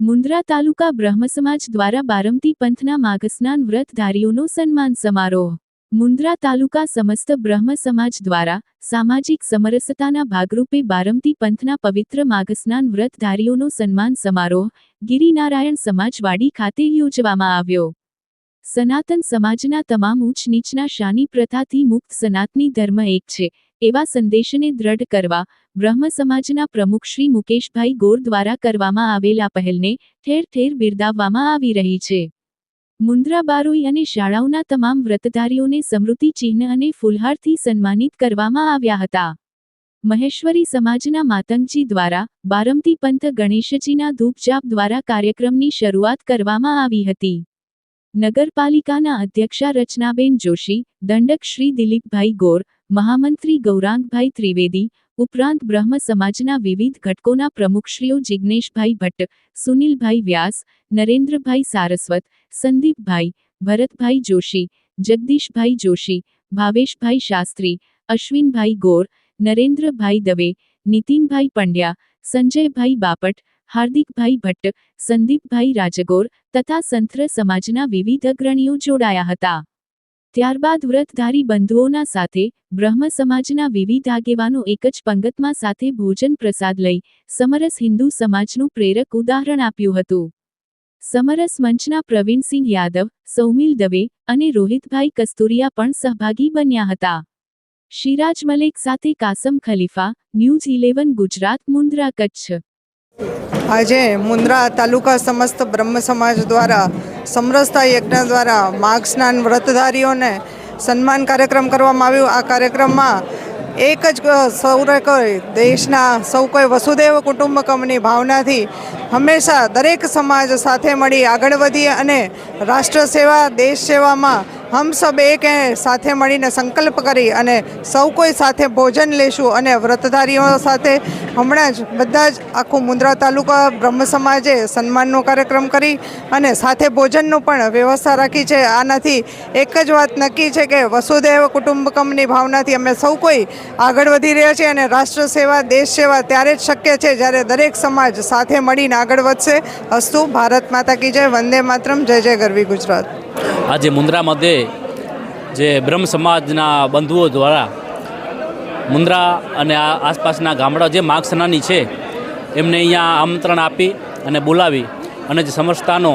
મુન્દ્રા તાલુકા બ્રહ્મ સમાજ દ્વારા બારમતી પંથના માઘસ્નાન વ્રતધારીઓનો સન્માન સમારોહ. મુન્દ્રા તાલુકા સમસ્ત બ્રહ્મ સમાજ દ્વારા સામાજિક સમરસતાના ભાગરૂપે બારમતી પંથના પવિત્ર માઘસ્નાન વ્રતધારીઓનો સન્માન સમારોહ ગિરિનારાયણ સમાજવાડી ખાતે યોજવામાં આવ્યો. સનાતન સમાજના તમામ ઉચ્ચ નીચના શાની પ્રથાથી મુક્ત સનાતની ધર્મ એક છે, એવા સંદેશને દ્રઢ કરવા બ્રહ્મ સમાજના પ્રમુખ શ્રી મુકેશભાઈ ગોર દ્વારા કરવામાં આવેલા પહેલને ઠેર ઠેર બિરદાવવામાં આવી રહી છે. મુન્દ્રા બારોઈ અને શાળાઓના તમામ વ્રતધારીઓને સમૃદ્ધિ, ચિહ્ન અને ફૂલહારથી સન્માનિત કરવામાં આવ્યા હતા. મહેશ્વરી સમાજના માતંગજી દ્વારા બારમતી પંથ ગણેશજીના ધૂપજાપ દ્વારા કાર્યક્રમની શરૂઆત કરવામાં આવી હતી. નગરપાલિકાના અધ્યક્ષા રચનાબેન જોશી, દંડક શ્રી દિલીપભાઈ ગોર મહામંત્રી ગૌરાંગભાઈ ત્રિવેદી, ઉપરાંત બ્રહ્મ સમાજના વિવિધ ઘટકોના પ્રમુખશ્રીઓ જિજ્ઞેશભાઈ ભટ્ટ, સુનિલભાઈ વ્યાસ, નરેન્દ્રભાઈ સારસ્વત, સંદીપભાઈ, ભરતભાઈ જોશી, જગદીશભાઈ જોશી, ભાવેશભાઈ શાસ્ત્રી, અશ્વિનભાઈ ગોર, નરેન્દ્રભાઈ દવે, નીતિનભાઈ પંડ્યા, સંજયભાઈ બાપટ, હાર્દિકભાઈ ભટ્ટ, સંદીપભાઈ રાજગોર તથા સંથ્ર સમાજના વિવિધ અગ્રણીઓ જોડાયા હતા. ત્યારબાદ વ્રતધારી બંધુઓના સાથે બ્રહ્મ સમાજના વિવિધ આગેવાનો એક જ પંગતમાં સાથે ભોજન પ્રસાદ લઈ સમરસ હિન્દુ સમાજનું પ્રેરક ઉદાહરણ આપ્યું હતું. સમરસ મંચના પ્રવીણસિંહ યાદવ, સૌમિલ દવે અને રોહિતભાઈ કસ્તુરિયા પણ સહભાગી બન્યા હતા. શિરાજ મલેક સાથે કાસમ ખલીફા, ન્યૂઝ ઇલેવન ગુજરાત, મુન્દ્રા કચ્છ. આજે મુન્દ્રા તાલુકા સમસ્ત બ્રહ્મ સમાજ દ્વારા, સમરસતા યજ્ઞ દ્વારા માઘ સ્નાન વ્રતધારીઓને સન્માન કાર્યક્રમ કરવામાં આવ્યો. આ કાર્યક્રમમાં એક જ સૌરે કોઈ દેશના, સૌ કોઈ વસુદેવ કુટુંબકમની ભાવનાથી હંમેશા દરેક સમાજ સાથે મળી આગળ વધીએ અને રાષ્ટ્ર સેવા, દેશ સેવામાં હમ સબ એક સાથે મળીને સંકલ્પ કરી અને સૌ કોઈ સાથે ભોજન લેશું અને વ્રતધારીઓ સાથે હમણાં જ બધા જ આખું મુન્દ્રા તાલુકા બ્રહ્મ સમાજે સન્માનનો કાર્યક્રમ કરી અને સાથે ભોજનનું પણ વ્યવસ્થા રાખી છે. આનાથી એક જ વાત નક્કી છે કે વસુદેવ કુટુંબકમની ભાવનાથી અમે સૌ કોઈ આગળ વધી રહ્યા છીએ અને રાષ્ટ્ર સેવા, દેશ સેવા ત્યારે જ શક્ય છે જ્યારે દરેક સમાજ સાથે મળીને આગળ વધશે. અસ્તુ, ભારત માતા કી જય, વંદે માતરમ, જય જય ગરવી ગુજરાત. આજે મુન્દ્રા મધ્યે જે બ્રહ્મ સમાજના બંધુઓ દ્વારા મુન્દ્રા અને આ આસપાસના ગામડા જે માગસનાની છે, એમને અહીંયા આમંત્રણ આપી અને બોલાવી અને જે સમરસતાનો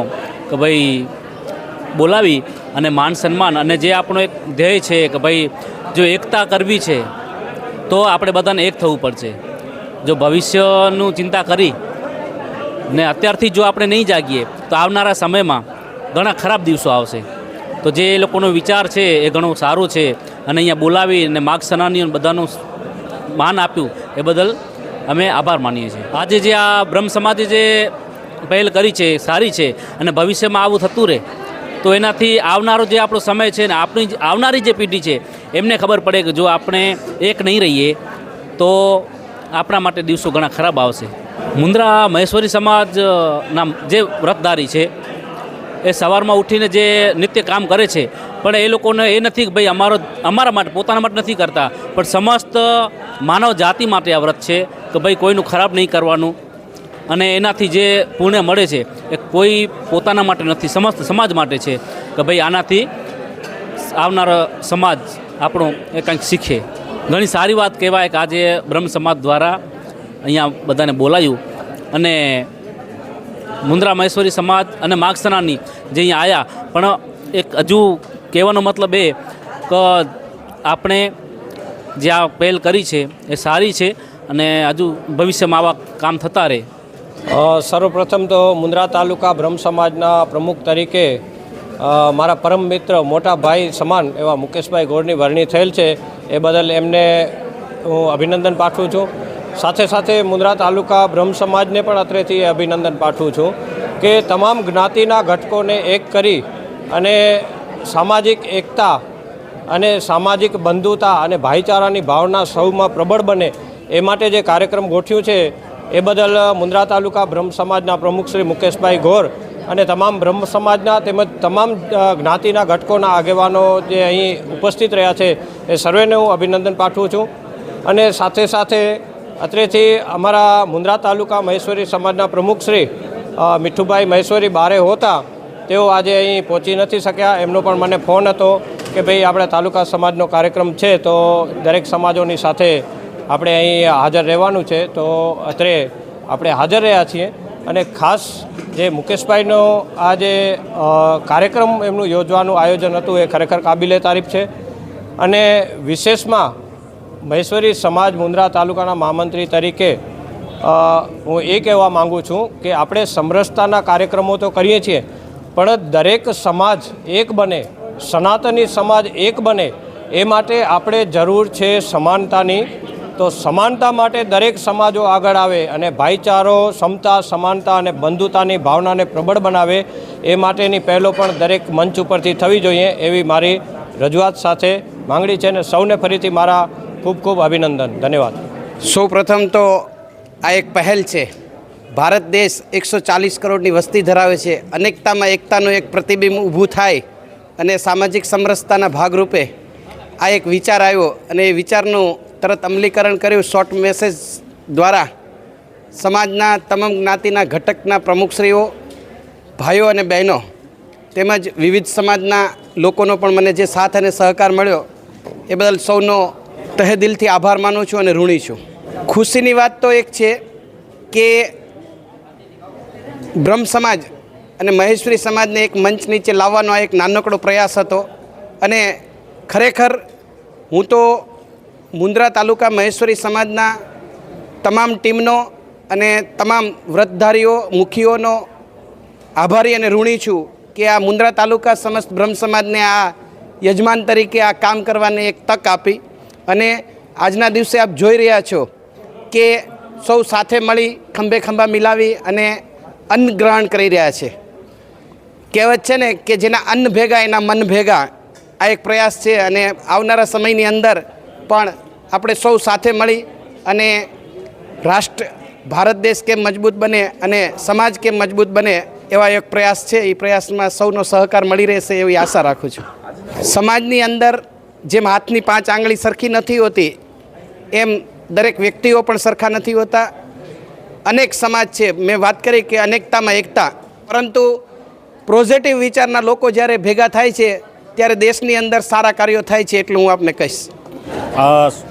કે ભાઈ બોલાવી અને માન સન્માન અને જે આપણો એક ધ્યેય છે કે ભાઈ જો એકતા કરવી છે, તો આપણે બધાને એક થવું પડશે. જો ભવિષ્યનું ચિંતા કરી ને અત્યારથી જો આપણે નહીં જાગીએ, તો આવનારા સમયમાં ઘણા ખરાબ દિવસો આવશે. તો જે લોકોનો વિચાર છે એ ઘણો સારો છે. અને અહીંયા બોલાવી અને માર્ગ સનાની બધાનું માન આપ્યું એ બદલ અમે આભાર માનીએ છીએ. આજે જે આ બ્રહ્મ સમાજે જે પહેલ કરી છે સારી છે અને ભવિષ્યમાં આવું થતું રહે, તો એનાથી આવનારો જે આપણો સમય છે ને આપણી આવનારી જે પેઢી છે, એમને ખબર પડે કે જો આપણે એક નહીં રહીએ, તો આપણા માટે દિવસો ઘણા ખરાબ આવશે. મુન્દ્રા મહેશ્વરી સમાજના જે વ્રતધારી છે એ સવારમાં ઉઠીને જે નિત્ય કામ કરે છે, પણ એ લોકોને એ નથી કે ભાઈ અમારો, અમારા માટે, પોતાના માટે નથી કરતા. પણ સમસ્ત માનવ જાતિ માટે આ વ્રત છે કે ભાઈ કોઈનું ખરાબ નહીં કરવાનું. અને એનાથી જે પુણ્ય મળે છે, એ કોઈ પોતાના માટે નથી, સમસ્ત સમાજ માટે છે કે ભાઈ આનાથી આવનારો સમાજ આપણો એ કંઈક શીખે. ઘણી સારી વાત કહેવાય કે આજે બ્રહ્મ સમાજ દ્વારા અહીંયા બધાને બોલાયું. અને મુન્દ્રા મહેશ્વરી સમાજ અને માગસનાની જે અહીંયા આવ્યા પણ એક હજુ કહેવાનો મતલબ એ કે આપણે જે આ પહેલ કરી છે એ સારી છે અને હજુ ભવિષ્યમાં આવા કામ થતા રહે. સર્વપ્રથમ તો મુન્દ્રા તાલુકા બ્રહ્મ સમાજના પ્રમુખ તરીકે મારા પરમ મિત્ર મોટા ભાઈ સમાન એવા મુકેશભાઈ ગોળની વરણી થયેલ છે. એ બદલ એમને હું અભિનંદન પાઠવું છું. સાથે સાથે મુન્દ્રા તાલુકા બ્રહ્મ સમાજને પણ અત્રેથી અભિનંદન પાઠવું છું કે તમામ જ્ઞાતિના ઘટકોને એક કરી અને સામાજિક એકતા અને સામાજિક બંધુતા અને ભાઈચારાની ભાવના સૌમાં પ્રબળ બને એ માટે જે કાર્યક્રમ ગોઠવ્યું છે, એ બદલ મુન્દ્રા તાલુકા બ્રહ્મ સમાજના પ્રમુખ શ્રી મુકેશભાઈ ગોર અને તમામ બ્રહ્મ સમાજના તેમજ તમામ જ્ઞાતિના ઘટકોના આગેવાનો જે અહીં ઉપસ્થિત રહ્યા છે, એ સર્વેને હું અભિનંદન પાઠવું છું. અને સાથે સાથે અત્રેથી અમારા મુન્દ્રા તાલુકા મહેશ્વરી સમાજના પ્રમુખ શ્રી મીઠુભાઈ મહેશ્વરી બારે હોતા, તેઓ આજે અહીં પહોંચી નથી શક્યા. એમનો પણ મને ફોન હતો કે ભાઈ આપણે તાલુકા સમાજનો કાર્યક્રમ છે તો દરેક સમાજોની સાથે આપણે અહીં હાજર રહેવાનું છે. તો અત્રે આપણે હાજર રહ્યા છીએ અને ખાસ જે મુકેશભાઈનો આ જે કાર્યક્રમ એમનું યોજવાનું આયોજન હતું એ ખરેખર કાબિલે તારીફ છે. અને વિશેષમાં મહેશ્વરી સમાજ મુન્દ્રા તાલુકાના મહામંત્રી તરીકે હું એ કહેવા માગું છું કે આપણે સમરસતાના કાર્યક્રમો તો કરીએ છીએ, પણ દરેક સમાજ એક બને, સનાતની સમાજ એક બને, એ માટે આપણે જરૂર છે સમાનતાની. તો સમાનતા માટે દરેક સમાજો આગળ આવે અને ભાઈચારો સમતા સમાનતા અને બંધુતાની ભાવનાને પ્રબળ બનાવે, એ માટેની પહેલો પણ દરેક મંચ ઉપરથી થવી જોઈએ એવી મારી રજૂઆત સાથે માંગણી છે અને સૌને ફરીથી મારા ખૂબ ખૂબ અભિનંદન. ધન્યવાદ. સૌ પ્રથમ તો આ એક પહેલ છે. ભારત દેશ એકસો ચાલીસ કરોડની વસ્તી ધરાવે છે. અનેકતામાં એકતાનું એક પ્રતિબિંબ ઊભું થાય અને સામાજિક સમરસતાના ભાગરૂપે આ એક વિચાર આવ્યો અને એ વિચારનું તરત અમલીકરણ કર્યું. શોર્ટ મેસેજ દ્વારા સમાજના તમામ જ્ઞાતિના ઘટકના પ્રમુખશ્રીઓ ભાઈઓ અને બહેનો તેમજ વિવિધ સમાજના લોકોનો પણ મને જે સાથ અને સહકાર મળ્યો એ બદલ સૌનો તહે દિલથી આભાર માનું છું અને ઋણી છું. ખુશીની વાત તો એક છે કે બ્રહ્મ સમાજ અને મહેશ્વરી સમાજને એક મંચ નીચે લાવવાનો આ એક નાનકડો પ્રયાસ હતો. અને ખરેખર હું તો મુન્દ્રા તાલુકા મહેશ્વરી સમાજના તમામ ટીમનો અને તમામ વ્રતધારીઓ મુખીઓનો આભારી અને ઋણી છું કે આ મુન્દ્રા તાલુકા સમસ્ત બ્રહ્મ સમાજને આ યજમાન તરીકે આ કામ કરવાની એક તક આપી. અને આજના દિવસે આપ જોઈ રહ્યા છો કે સૌ સાથે મળી ખંભે ખંભા મિલાવી અને અન્ન ગ્રહણ કરી રહ્યા છે. કહેવત છે ને કે જેના અન્ન ભેગા, એના મન ભેગા. આ એક પ્રયાસ છે અને આવનારા સમયની અંદર પણ આપણે સૌ સાથે મળી અને રાષ્ટ્ર, ભારત દેશ કેમ મજબૂત બને અને સમાજ કેમ મજબૂત બને એવા એક પ્રયાસ છે. એ પ્રયાસમાં સૌનો સહકાર મળી રહેશે એવી આશા રાખું છું. સમાજની અંદર જેમ હાથની પાંચ આંગળી સરખી નથી હોતી, એમ દરેક વ્યક્તિઓ પણ સરખા નથી હોતા. અનેક સમાજ છે, મેં વાત કરી કે અનેકતામાં એકતા. પરંતુ પોઝિટિવ વિચારના લોકો જ્યારે ભેગા થાય છે, ત્યારે દેશની અંદર સારા કાર્યો થાય છે એટલું હું આપને કહીશ.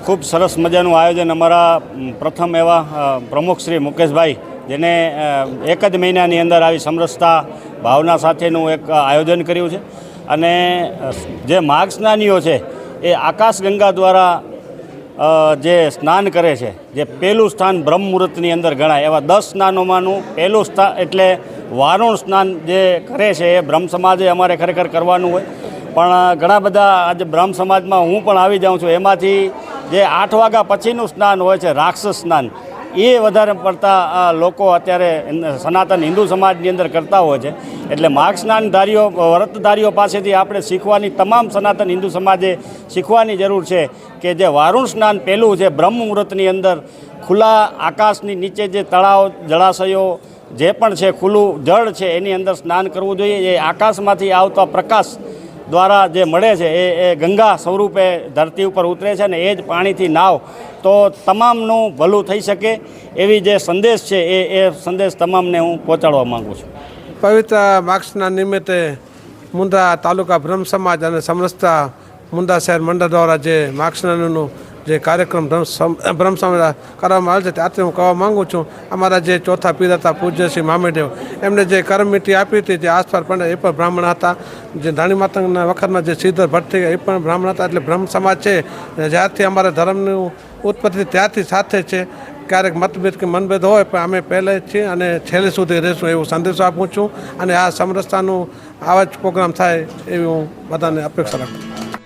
ખૂબ સરસ મજાનું આયોજન અમારા પ્રથમ એવા પ્રમુખ શ્રી મુકેશભાઈ, જેને એક જ મહિનાની અંદર આવી સમરસતા ભાવના સાથેનું એક આયોજન કર્યું છે. અને જે માર્ગ સ્નાનીઓ છે એ આકાશગંગા દ્વારા જે સ્નાન કરે છે, જે પહેલું સ્થાન બ્રહ્મ મુહૂર્તની અંદર ગણાય, એવા દસ સ્નાનોમાંનું પહેલું સ્થાન એટલે વારુણ સ્નાન જે કરે છે, એ બ્રહ્મ સમાજે અમારે ખરેખર કરવાનું હોય. પણ ઘણા બધા આજે બ્રહ્મ સમાજમાં હું પણ આવી જાઉં છું. એમાંથી જે આઠ વાગ્યા પછીનું સ્નાન હોય છે, રાક્ષસ સ્નાન. એ વધારે પડતા લોકો અત્યારે સનાતન હિન્દુ સમાજની અંદર કરતા હોય છે. એટલે માર્ગ સ્નાનધારીઓ વ્રતધારીઓ પાસેથી આપણે શીખવાની તમામ સનાતન હિન્દુ સમાજે શીખવાની જરૂર છે કે જે વારુણ સ્નાન પહેલું છે બ્રહ્મ મુહૂર્તની અંદર ખુલ્લા આકાશની નીચે જે તળાવ, જળાશયો જે પણ છે, ખુલ્લું જળ છે, એની અંદર સ્નાન કરવું જોઈએ. એ આકાશમાંથી આવતા પ્રકાશ દ્વારા જે મળે છે એ એ ગંગા સ્વરૂપે ધરતી ઉપર ઉતરે છે અને એ જ પાણીથી નાવ. તો તમામનું ભલું થઈ શકે એવી જે સંદેશ છે એ એ સંદેશ તમામને હું પહોંચાડવા માગું છું. પવિત્ર માર્ક્સના નિમિત્તે મુંદા તાલુકા બ્રહ્મ સમાજ અને સમરસતા મુંદા શહેર મંડળ દ્વારા જે માર્ક્સનાનું જે કાર્યક્રમ બ્રહ્મ કરવામાં આવે છે ત્યારથી હું કહેવા માગું છું, અમારા જે ચોથા પીર હતા પૂજ્યશ્રી મામેદેવ, એમને જે કરમિટી આપી હતી, જે આસપાસ પણ એ પણ બ્રાહ્મણ હતા, જે ધાણી માતાના વખતમાં જે શ્રીધર ભટ્ટ થઈ ગયા એ પણ બ્રાહ્મણ હતા, એટલે બ્રહ્મ સમાજ છે જ્યારથી અમારા ધર્મનું ઉત્પત્તિ ત્યારથી સાથે છે, ક્યારેક મતભેદ કે મનભેદ હોય, પણ અમે પહેલે જ છીએ અને છેલ્લે સુધી રહીશું એવો સંદેશો આપું છું, અને આ સમરસતાનું આવા જ પ્રોગ્રામ થાય એવી હું બધાને અપેક્ષા રાખું